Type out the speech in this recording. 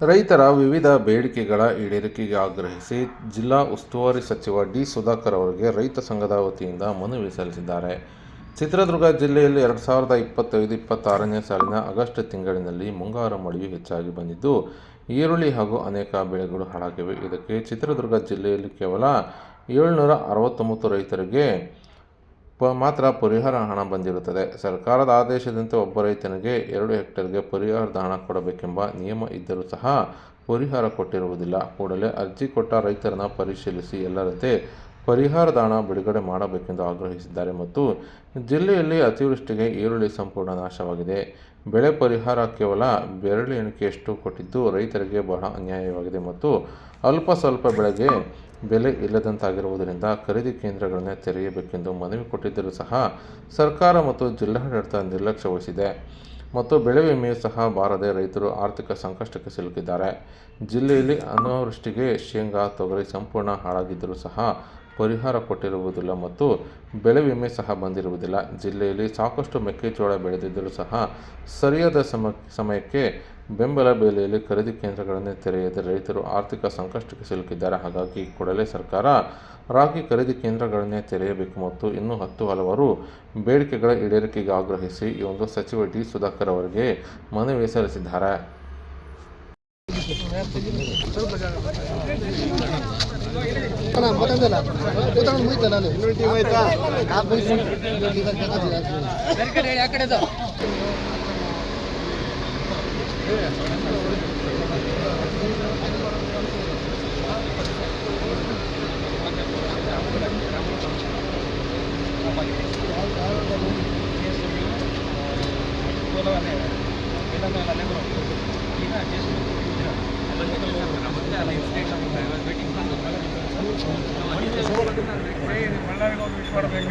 ರೈತರ ವಿವಿಧ ಬೇಡಿಕೆಗಳ ಈಡೇರಿಕೆಗೆ ಆಗ್ರಹಿಸಿ ಜಿಲ್ಲಾ ಉಸ್ತುವಾರಿ ಸಚಿವ ಡಿ ಸುಧಾಕರ್ ಅವರಿಗೆ ರೈತ ಸಂಘದ ವತಿಯಿಂದ ಮನವಿ ಸಲ್ಲಿಸಿದ್ದಾರೆ. ಚಿತ್ರದುರ್ಗ ಜಿಲ್ಲೆಯಲ್ಲಿ ಎರಡು ಸಾವಿರದ ಇಪ್ಪತ್ತೈದು, ಇಪ್ಪತ್ತಾರನೇ ಸಾಲಿನ ಆಗಸ್ಟ್ ತಿಂಗಳಿನಲ್ಲಿ ಮುಂಗಾರು ಮಳೆಯು ಹೆಚ್ಚಾಗಿ ಬಂದಿದ್ದು, ಈರುಳ್ಳಿ ಹಾಗೂ ಅನೇಕ ಬೆಳೆಗಳು ಹಾಳಾಗಿವೆ. ಇದಕ್ಕೆ ಚಿತ್ರದುರ್ಗ ಜಿಲ್ಲೆಯಲ್ಲಿ ಕೇವಲ ಏಳ್ನೂರ ಅರವತ್ತೊಂಬತ್ತು ರೈತರಿಗೆ ಪ ಮಾತ್ರ ಪರಿಹಾರ ಹಣ ಬಂದಿರುತ್ತದೆ. ಸರ್ಕಾರದ ಆದೇಶದಂತೆ ಒಬ್ಬ ರೈತನಿಗೆ ಎರಡು ಹೆಕ್ಟೇರ್ಗೆ ಪರಿಹಾರದ ಹಣ ಕೊಡಬೇಕೆಂಬ ನಿಯಮ ಇದ್ದರೂ ಸಹ ಪರಿಹಾರ ಕೊಟ್ಟಿರುವುದಿಲ್ಲ. ಕೂಡಲೇ ಅರ್ಜಿ ಕೊಟ್ಟ ರೈತರನ್ನು ಪರಿಶೀಲಿಸಿ. ಎಲ್ಲರಂತೆ ಪರಿಹಾರದ ಹಣ ಬಿಡುಗಡೆ ಮಾಡಬೇಕೆಂದು ಆಗ್ರಹಿಸಿದ್ದಾರೆ ಮತ್ತು ಜಿಲ್ಲೆಯಲ್ಲಿ ಅತಿವೃಷ್ಟಿಗೆ ಈರುಳ್ಳಿ ಸಂಪೂರ್ಣ ನಾಶವಾಗಿದೆ. ಬೆಳೆ ಪರಿಹಾರ ಕೇವಲ ಬೆರಳು ಎಣಿಕೆಯಷ್ಟು ಕೊಟ್ಟಿದ್ದು ರೈತರಿಗೆ ಬಹಳ ಅನ್ಯಾಯವಾಗಿದೆ ಮತ್ತು ಅಲ್ಪ ಸ್ವಲ್ಪ ಬೆಳೆಗೆ ಬೆಲೆ ಇಲ್ಲದಂತಾಗಿರುವುದರಿಂದ ಖರೀದಿ ಕೇಂದ್ರಗಳನ್ನು ತೆರೆಯಬೇಕೆಂದು ಮನವಿ ಕೊಟ್ಟಿದ್ದರೂ ಸಹ ಸರ್ಕಾರ ಮತ್ತು ಜಿಲ್ಲಾಡಳಿತ ನಿರ್ಲಕ್ಷ್ಯ ವಹಿಸಿದೆ. ಮತ್ತು ಬೆಳೆ ವಿಮೆ ಸಹ ಬಾರದೆ ರೈತರು ಆರ್ಥಿಕ ಸಂಕಷ್ಟಕ್ಕೆ ಸಿಲುಕಿದ್ದಾರೆ. ಜಿಲ್ಲೆಯಲ್ಲಿ ಅನಾವೃಷ್ಟಿಗೆ ಶೇಂಗಾ, ತೊಗರಿ ಸಂಪೂರ್ಣ ಹಾಳಾಗಿದ್ದರೂ ಸಹ ಪರಿಹಾರ ಕೊಟ್ಟಿರುವುದಿಲ್ಲ ಮತ್ತು ಬೆಳೆ ವಿಮೆ ಸಹ ಬಂದಿರುವುದಿಲ್ಲ. ಜಿಲ್ಲೆಯಲ್ಲಿ ಸಾಕಷ್ಟು ಮೆಕ್ಕೆಜೋಳ ಬೆಳೆದಿದ್ದರೂ ಸಹ ಸರಿಯಾದ ಸಮ, ಸಮಯಕ್ಕೆ ಬೆಂಬಲ ಬೆಲೆಯಲ್ಲಿ ಖರೀದಿ ಕೇಂದ್ರಗಳನ್ನು ತೆರೆಯದೆ ರೈತರು ಆರ್ಥಿಕ ಸಂಕಷ್ಟಕ್ಕೆ ಸಿಲುಕಿದ್ದಾರೆ. ಹಾಗಾಗಿ ಕೂಡಲೇ ಸರ್ಕಾರ ರಾಗಿ ಖರೀದಿ ಕೇಂದ್ರಗಳನ್ನೇ ತೆರೆಯಬೇಕು ಮತ್ತು ಇನ್ನೂ ಹತ್ತು ಹಲವಾರು ಬೇಡಿಕೆಗಳ ಈಡೇರಿಕೆಗೆ ಆಗ್ರಹಿಸಿ ಈ ಒಂದು ಸಚಿವ ಡಿ ಸುಧಾಕರ್ ಅವರಿಗೆ ಮನವಿ ಸಲ್ಲಿಸಿದ್ದಾರೆ. ಬಳ್ಳಾರಿಗೆ ಹೋಗಿ ವಿಶ್ ಮಾಡಬೇಕು